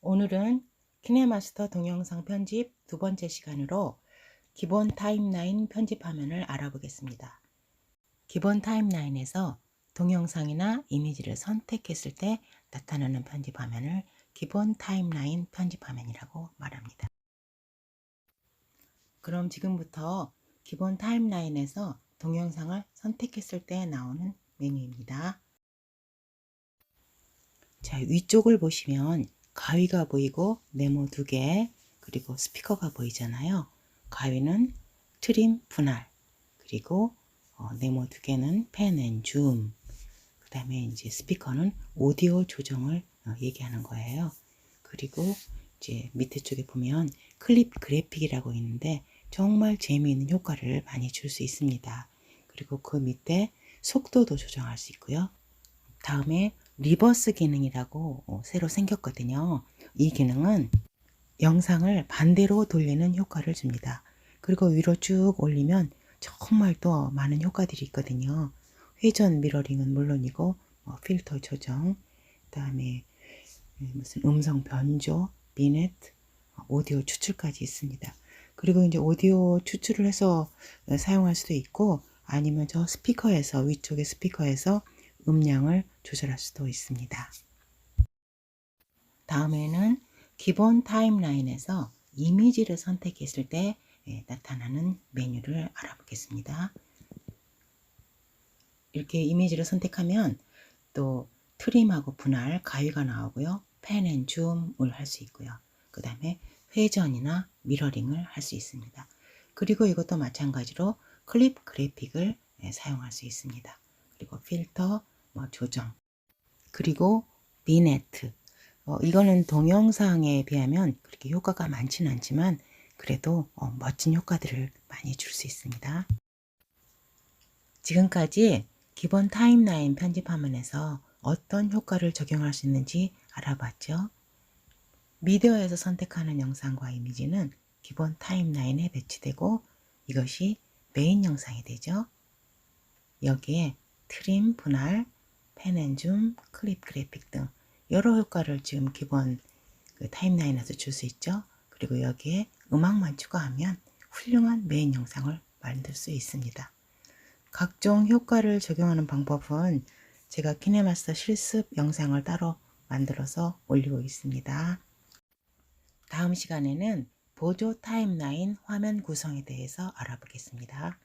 오늘은 키네마스터 동영상 편집 두 번째 시간으로 기본 타임라인 편집 화면을 알아보겠습니다. 기본 타임라인에서 동영상이나 이미지를 선택했을 때 나타나는 편집 화면을 기본 타임라인 편집 화면이라고 말합니다. 그럼 지금부터 기본 타임라인에서 동영상을 선택했을 때 나오는 메뉴입니다. 자, 위쪽을 보시면 가위가 보이고 네모 두 개, 그리고 스피커가 보이잖아요. 가위는 트림 분할, 그리고 어, 네모 두 개는 펜앤 줌, 그 다음에 이제 스피커는 오디오 조정을 어, 얘기하는 거예요. 그리고 이제 밑에 쪽에 보면 클립 그래픽이라고 있는데 정말 재미있는 효과를 많이 줄 수 있습니다. 그리고 그 밑에 속도도 조정할 수 있고요. 다음에 리버스 기능이라고 어, 새로 생겼거든요. 이 기능은 영상을 반대로 돌리는 효과를 줍니다. 그리고 위로 쭉 올리면 정말 또 많은 효과들이 있거든요. 회전 미러링은 물론이고 뭐 필터 조정, 그다음에 무슨 음성 변조, 비넷, 오디오 추출까지 있습니다. 그리고 이제 오디오 추출을 해서 사용할 수도 있고 아니면 저 스피커에서 위쪽의 스피커에서 음량을 조절할 수도 있습니다. 다음에는 기본 타임라인에서 이미지를 선택했을 때 예, 나타나는 메뉴를 알아보겠습니다. 이렇게 이미지를 선택하면 또 트림하고 분할 가위가 나오고요. 펜앤 줌을 할 수 있고요. 그 다음에 회전이나 미러링을 할 수 있습니다. 그리고 이것도 마찬가지로 클립 그래픽을 예, 사용할 수 있습니다. 필터, 뭐 조정, 그리고 비네트. 어, 이거는 동영상에 비하면 그렇게 효과가 많지는 않지만 그래도 어, 멋진 효과들을 많이 줄 수 있습니다. 지금까지 기본 타임라인 편집 화면에서 어떤 효과를 적용할 수 있는지 알아봤죠? 미디어에서 선택하는 영상과 이미지는 기본 타임라인에 배치되고 이것이 메인 영상이 되죠. 여기에 트림, 분할, 펜앤줌, 클립 그래픽 등 여러 효과를 지금 기본 그 타임라인에서 줄 수 있죠. 그리고 여기에 음악만 추가하면 훌륭한 메인 영상을 만들 수 있습니다. 각종 효과를 적용하는 방법은 제가 키네마스터 실습 영상을 따로 만들어서 올리고 있습니다. 다음 시간에는 보조 타임라인 화면 구성에 대해서 알아보겠습니다.